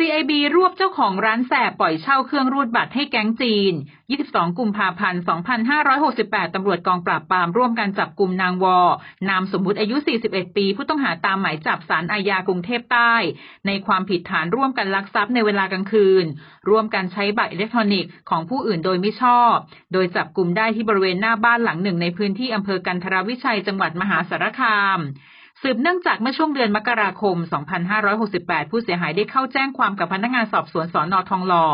CIB รวบเจ้าของร้านแสบปล่อยเช่าเครื่องรูดบัตรให้แก๊งจีน 22 กุมภาพันธ์ 2568 ตำรวจกองปราบปรามร่วมกันจับกลุ่มนางวอ นามสมมุติอายุ 41 ปี ผู้ต้องหาตามหมายจับสารอาญากรุงเทพใต้ ในความผิดฐานร่วมกันลักทรัพย์ในเวลากลางคืน ร่วมกันใช้บัตรอิเล็กทรอนิกส์ของผู้อื่นโดยไม่ชอบ โดยจับกลุ่มได้ที่บริเวณหน้าบ้านหลังหนึ่งในพื้นที่อำเภอกันทรวิชัย จังหวัดมหาสารคาม สืบเนื่องจากเมื่อช่วงเดือนมกราคม 2568 ผู้เสียหายได้เข้าแจ้งความกับพนักงานสอบสวนสอนอทองหล่อ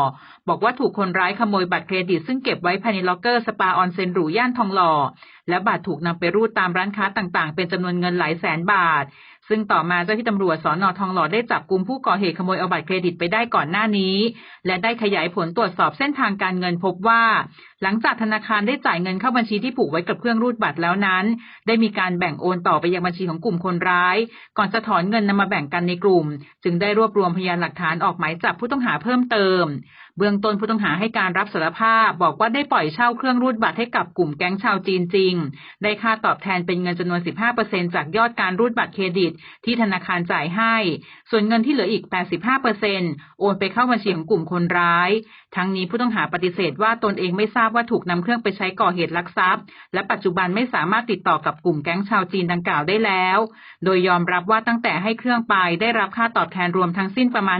บอกว่าถูกคนร้ายขโมยบัตรเครดิตซึ่งเก็บไว้ภายในล็อกเกอร์สปาออนเซนหรูย่านทองหล่อ และบัตรถูกนำไปรูดตามร้านค้าต่างๆ เป็นจำนวนเงินหลายแสนบาท ซึ่งต่อมาเจ้าที่ตำรวจสอนอทองหล่อได้จับกลุ่มผู้ก่อเหตุขโมยเอาบัตรเครดิตไปได้ก่อนหน้านี้ และได้ขยายผลตรวจสอบเส้นทางการเงินพบว่า หลังจากธนาคารได้จ่ายเงินเข้าบัญชีที่ผูกไว้กับเครื่องรูดบัตรแล้วนั้น ได้มีการแบ่งโอนต่อไปยังบัญชีของกลุ่มคนร้าย ก่อนจะถอนเงินนำมาแบ่งกันในกลุ่ม จึงได้รวบรวมพยานหลักฐานออกหมายจับผู้ต้องหาเพิ่มเติม เบื้องต้นผู้ต้องหาให้การรับสารภาพ บอกว่าได้ปล่อยเช่าเครื่องรูดบัตรให้กับกลุ่มแก๊งชาวจีนจริงได้ค่าตอบแทนเป็นเงินจำนวน 15%จากยอดการรูดบัตรเครดิต ที่ธนาคารจ่ายให้ ส่วนเงินที่เหลืออีก 85%โอนไปเข้าบัญชีของกลุ่มคนร้าย ทั้งนี้ผู้ต้องหาปฏิเสธว่าตนเองไม่ทราบว่าถูกนำเครื่องไปใช้ก่อเหตุลักทรัพย์ และปัจจุบันไม่สามารถติดต่อกับกลุ่มแก๊งชาวจีนดังกล่าวได้แล้ว โดยยอมรับว่าตั้งแต่ให้เครื่องไปได้รับค่าตอบแทนรวมทั้งสิ้นประมาณ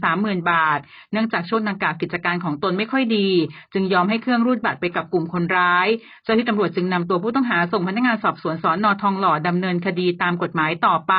130,000 บาท เนื่องจากช่วงดังกล่าวกิจการของตนไม่ค่อยดี จึงยอมให้เครื่องรูดบัตรไปกับกลุ่มคนร้าย เจ้าที่ตำรวจจึงนำตัวผู้ต้องหาส่งพนักงานสอบสวนสอนนทองหล่อดำเนินคดีตามกฎหมายต่อไป